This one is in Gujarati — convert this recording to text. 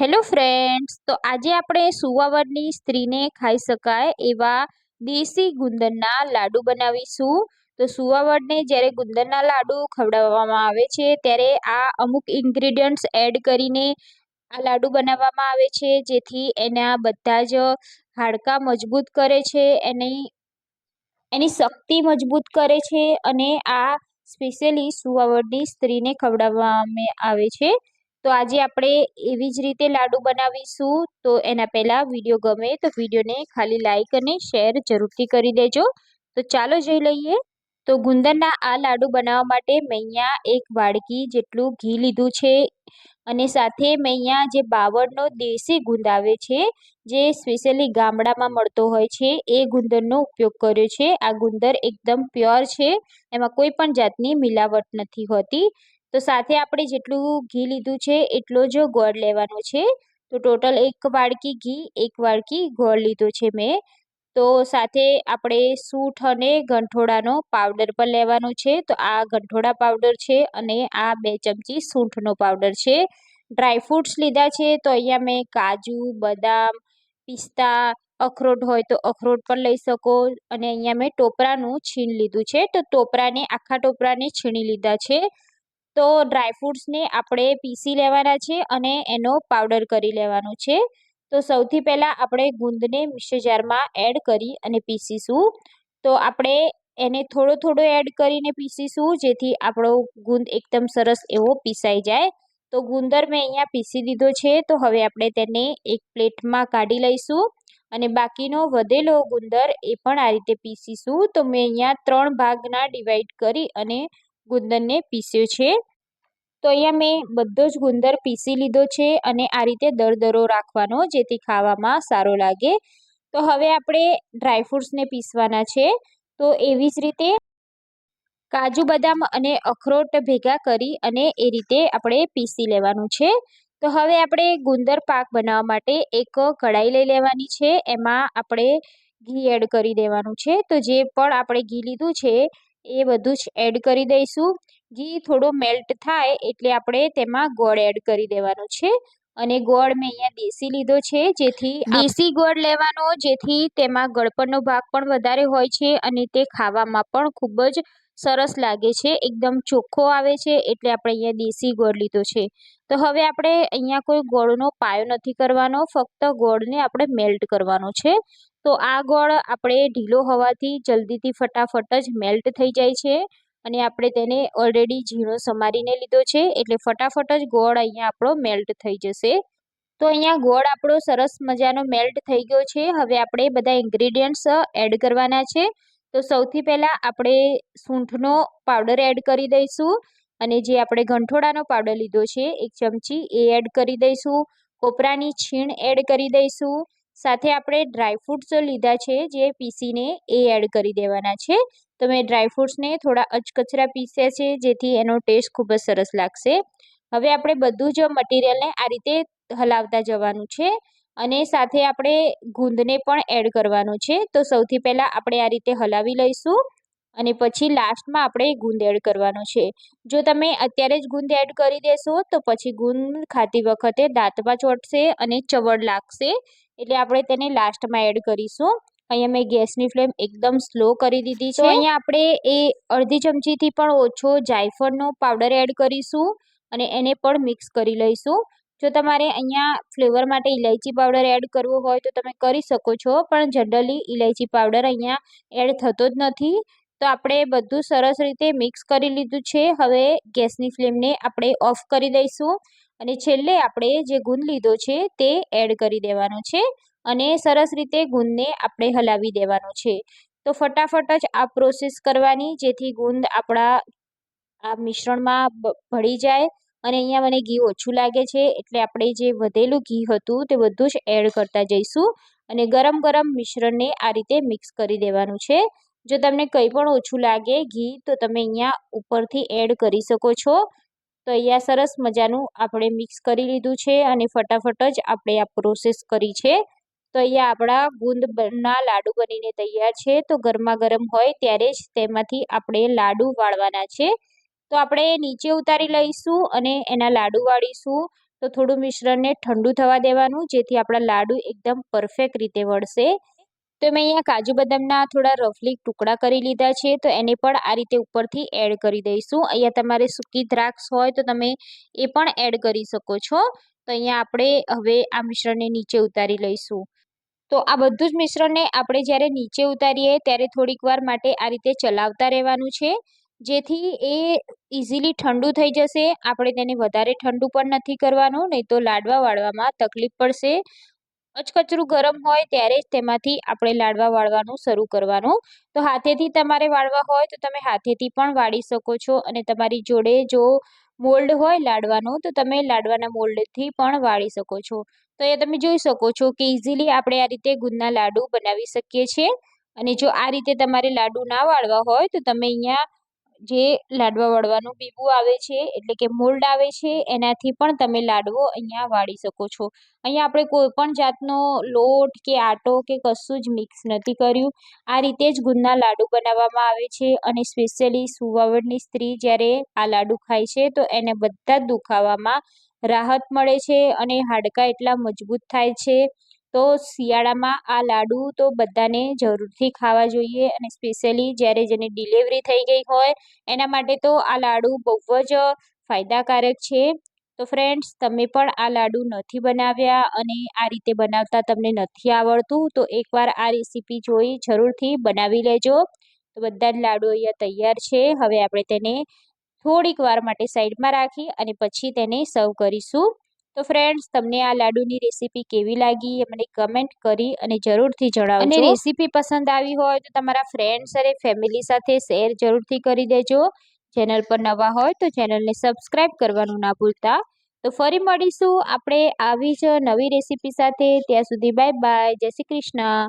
હેલો ફ્રેન્ડ્સ તો આજે આપણે સુવાવડની સ્ત્રીને ખાઈ શકાય એવા દેશી ગુંદરના લાડુ બનાવીશું. તો સુવાવડને જ્યારે ગુંદરના લાડુ ખવડાવવામાં આવે છે, ત્યારે આ અમુક ઇન્ગ્રીડિયન્ટ્સ એડ કરીને આ લાડુ બનાવવામાં આવે છે, જેથી એના બધા જ હાડકાં મજબૂત કરે છે, એની એની શક્તિ મજબૂત કરે છે અને આ સ્પેશિયલી સુવાવડની સ્ત્રીને ખવડાવવામાં આવે છે. તો આજે આપણે એવી જ રીતે લાડુ બનાવીશું. તો એના પહેલાં વીડિયો ગમે તો વિડીયોને ખાલી લાઈક અને શેર જરૂરથી કરી દેજો. તો ચાલો જોઈ લઈએ. તો ગુંદરના આ લાડુ બનાવવા માટે મેં અહીંયા એક વાડકી જેટલું ઘી લીધું છે અને સાથે મેં અહીંયા જે બાવળનો દેશી ગુંદ આવે છે, જે સ્પેશિયલી ગામડામાં મળતો હોય છે, એ ગુંદરનો ઉપયોગ કર્યો છે. આ ગુંદર એકદમ પ્યોર છે. એમાં કોઈ પણ જાતની મિલાવટ નથી હોતી. તો સાથે આપણે જેટલું ઘી લીધું છે, એટલો જ ગોળ લેવાનો છે. તો ટોટલ એક વાડકી ઘી, એક વાડકી ગોળ લીધો છે મેં. તો સાથે આપણે સૂંઠ અને ગંઠોડાનો પાવડર પણ લેવાનો છે. તો આ ગંઠોડા પાવડર છે અને આ બે ચમચી સૂંઠનો પાવડર છે. ડ્રાયફ્રૂટ્સ લીધા છે, તો અહીંયા મેં કાજુ, બદામ, પિસ્તા, અખરોટ હોય તો અખરોટ પણ લઈ શકો. અને અહીંયા મેં ટોપરાનું છીણ લીધું છે. તો ટોપરાને, આખા ટોપરાને છીણી લીધા છે. તો ડ્રાયફ્રૂટ્સને આપણે પીસી લેવાના છે અને એનો પાવડર કરી લેવાનો છે. તો સૌથી પહેલાં આપણે ગુંદને મિક્સર એડ કરી અને પીસીશું. તો આપણે એને થોડો થોડો એડ કરીને પીસીશું, જેથી આપણો ગુંદ એકદમ સરસ એવો પીસાઈ જાય. તો ગુંદર મેં અહીંયા પીસી દીધો છે, તો હવે આપણે તેને એક પ્લેટમાં કાઢી લઈશું. અને બાકીનો વધેલો ગુંદર એ પણ આ રીતે પીસીશું. તો મેં અહીંયા ત્રણ ભાગના ડિવાઈડ કરી અને ગુંદરને પીસ્યો છે. તો અહીંયા મેં બધો જ ગુંદર પીસી લીધો છે અને આ રીતે દરદરો રાખવાનો જેથી ખાવામાં સારો લાગે. તો હવે આપણે ડ્રાયફ્રૂટ્સને પીસવાના છે. તો એવી જ રીતે કાજુ બદામ અને અખરોટ ભેગા કરી અને એ રીતે આપણે પીસી લેવાનું છે. તો હવે આપણે ગુંદર પાક બનાવવા માટે એક કઢાઈ લઈ લેવાની છે. એમાં આપણે ઘી એડ કરી દેવાનું છે. તો જે પણ આપણે ઘી લીધું છે એ બધું જ એડ કરી દઈશું. ઘી થોડો મેલ્ટ થાય એટલે આપણે તેમાં ગોળ એડ કરી દેવાનો છે. અને ગોળ મેં અહીંયા દેશી લીધો છે, જેથી દેશી ગોળ લેવાનો, જેથી તેમાં ગળપણનો ભાગ પણ વધારે હોય છે અને તે ખાવામાં પણ ખૂબ જ સરસ લાગે છે, એકદમ ચોખ્ખો આવે છે, એટલે આપણે અહીંયા દેશી ગોળ લીધો છે. તો હવે આપણે અહીંયા કોઈ ગોળનો પાયો નથી કરવાનો, ફક્ત ગોળને આપણે મેલ્ટ કરવાનો છે. તો આ ગોળ આપણે ઢીલો હોવાથી જલ્દીથી ફટાફટ જ મેલ્ટ થઈ જાય છે અને આપણે તેને ઓલરેડી ઝીણો સમારીને લીધો છે, એટલે ફટાફટ જ ગોળ અહીંયા આપણો મેલ્ટ થઈ જશે. તો અહીંયા ગોળ આપણો સરસ મજાનો મેલ્ટ થઈ ગયો છે. હવે આપણે બધા ઇન્ગ્રીડિયન્ટ્સ એડ કરવાના છે. તો સૌથી પહેલાં આપણે સૂંઠનો પાવડર એડ કરી દઈશું અને જે આપણે ગંઠોડાનો પાવડર લીધો છે, એક ચમચી એ એડ કરી દઈશું. કોપરાની છીણ એડ કરી દઈશું. સાથે આપણે ડ્રાયફ્રૂટ્સ લીધા છે, જે પીસીને એ એડ કરી દેવાના છે. તો મેં ડ્રાયફ્રૂટ્સને થોડા અચકચરા પીસ્યા છે, જેથી એનો ટેસ્ટ ખૂબ જ સરસ લાગશે. હવે આપણે બધું જ મટીરિયલને આ રીતે હલાવતા જવાનું છે. અને સાથે આપણે ગુંદને પણ એડ કરવાનું છે. તો સૌથી પહેલાં આપણે આ રીતે હલાવી લઈશું અને પછી લાસ્ટમાં આપણે ગુંદ એડ કરવાનો છે. જો તમે અત્યારે જ ગુંદ એડ કરી દેશો તો પછી ગુંદ ખાતી વખતે દાંતમાં ચોંટશે અને ચવડ લાગશે. એટલે આપણે તેને લાસ્ટમાં એડ કરીશું. અહીંયા મેં ગેસની ફ્લેમ એકદમ સ્લો કરી દીધી છે. અહીંયા આપણે એ અડધી ચમચીથી પણ ઓછો જાયફળનો પાવડર એડ કરીશું અને એને પણ મિક્સ કરી લઈશું. જો તમારે અહીંયા ફ્લેવર માટે ઇલાયચી પાવડર એડ કરવો હોય તો તમે કરી શકો છો, પણ જનરલી ઇલાયચી પાવડર અહીંયા એડ થતો જ નથી. તો આપણે બધું સરસ રીતે મિક્સ કરી લીધું છે. હવે ગેસની ફ્લેમને આપણે ઓફ કરી દઈશું અને છેલ્લે આપણે જે ગુંદ લીધો છે તે એડ કરી દેવાનો છે અને સરસ રીતે ગુંદને આપણે હલાવી દેવાનો છે. તો ફટાફટ જ આ પ્રોસેસ કરવાની જેથી ગુંદ આપણા આ મિશ્રણમાં ભળી જાય. અને અહીંયા મને ઘી ઓછું લાગે છે, એટલે આપણે જે વધેલું ઘી હતું તે બધું જ એડ કરતા જઈશું. અને ગરમ ગરમ મિશ્રણને આ રીતે મિક્સ કરી દેવાનું છે. જો તમને કંઈ પણ ઓછું લાગે ઘી, તો તમે અહીંયા ઉપરથી એડ કરી શકો છો. તો અહીંયા સરસ મજાનું આપણે મિક્સ કરી લીધું છે અને ફટાફટ જ આપણે આ પ્રોસેસ કરી છે. તો અહીંયા આપણા ગુંદના લાડુ બનીને તૈયાર છે. તો ગરમા ગરમ હોય ત્યારે જ તેમાંથી આપણે લાડુ વાળવાના છે. તો આપણે નીચે ઉતારી લઈશું અને એના લાડુ વાળીશું. તો થોડું મિશ્રણને ઠંડુ થવા દેવાનું, જેથી આપણા લાડુ એકદમ પરફેક્ટ રીતે વળશે. તો મેં અહીંયા કાજુ બદામના થોડા રફલી ટુકડા કરી લીધા છે, તો એને પણ આ રીતે ઉપરથી એડ કરી દઈશું. અહીંયા તમારે સૂકી દ્રાક્ષ હોય તો તમે એ પણ એડ કરી શકો છો. તો અહીંયા આપણે હવે આ મિશ્રણને નીચે ઉતારી લઈશું. તો આ બધું જ મિશ્રણને આપણે જ્યારે નીચે ઉતારીએ ત્યારે થોડીક વાર માટે આ રીતે ચલાવતા રહેવાનું છે. જેથી એ ઇઝીલી ઠંડુ થઈ જશે. આપણે તેને વધારે ઠંડુ પણ નથી કરવાનું, નહીં તો લાડવા વાળવામાં તકલીફ પડશે. અચકચરું ગરમ હોય ત્યારે જ તેમાંથી આપણે લાડવા વાળવાનું શરૂ કરવાનું. તો હાથેથી તમારે વાળવા હોય તો તમે હાથેથી પણ વાળી શકો છો અને તમારી જોડે જો મોલ્ડ હોય લાડવાનું, તો તમે લાડવાના મોલ્ડથી પણ વાળી શકો છો. તો એ તમે જોઈ શકો છો કે ઇઝીલી આપણે આ રીતે ગુંદના લાડુ બનાવી શકીએ છીએ. અને જો આ રીતે તમારે લાડુ ના વાળવા હોય તો તમે અહીંયા જે લાડવા વળવાનું બીબું આવે છે, એટલે કે મોલ્ડ આવે છે, એનાથી પણ તમે લાડવો અહીંયા વાળી શકો છો. અહીંયા આપણે કોઈ પણ જાતનો લોટ કે આટો કે કશું જ મિક્સ નથી કર્યું. આ રીતે જ ગુંદના લાડુ બનાવવામાં આવે છે અને સ્પેશિયલી સુવાવડની સ્ત્રી જ્યારે આ લાડુ ખાય છે, તો એને બધા દુખાવામાં રાહત મળે છે અને હાડકાં એટલા મજબૂત થાય છે તો શિયાળામાં આ લાડુ તો બધાને જરૂરથી ખાવા જોઈએ અને સ્પેશિયલી જ્યારે જેની ડિલિવરી થઈ ગઈ હોય, એના માટે તો આ લાડુ બહુ જ ફાયદાકારક છે. તો ફ્રેન્ડ્સ, તમે પણ આ લાડુ નથી બનાવ્યા અને આ રીતે બનાવતા તમને નથી આવડતું, તો એકવાર આ રેસીપી જોઈ જરૂરથી બનાવી લેજો. તો બધા જ લાડુ અહીંયા તૈયાર છે. હવે આપણે તેને થોડીક વાર માટે સાઈડમાં રાખી અને પછી તેને સર્વ કરીશું. તો ફ્રેન્ડ્સ તમને આ લાડુની રેસીપી કેવી લાગી મને કમેન્ટ કરી અને જરૂરથી જણાવજો. અને રેસીપી પસંદ આવી હોય તો તમારા ફ્રેન્ડ્સ અને ફેમિલી સાથે શેર જરૂરથી કરી દેજો. ચેનલ પર નવા હોય તો ચેનલને સબસ્ક્રાઈબ કરવાનું ના ભૂલતા. તો ફરી મળીશું આપણે આવી જ નવી રેસીપી સાથે. ત્યાં સુધી બાય બાય જય શ્રી કૃષ્ણ.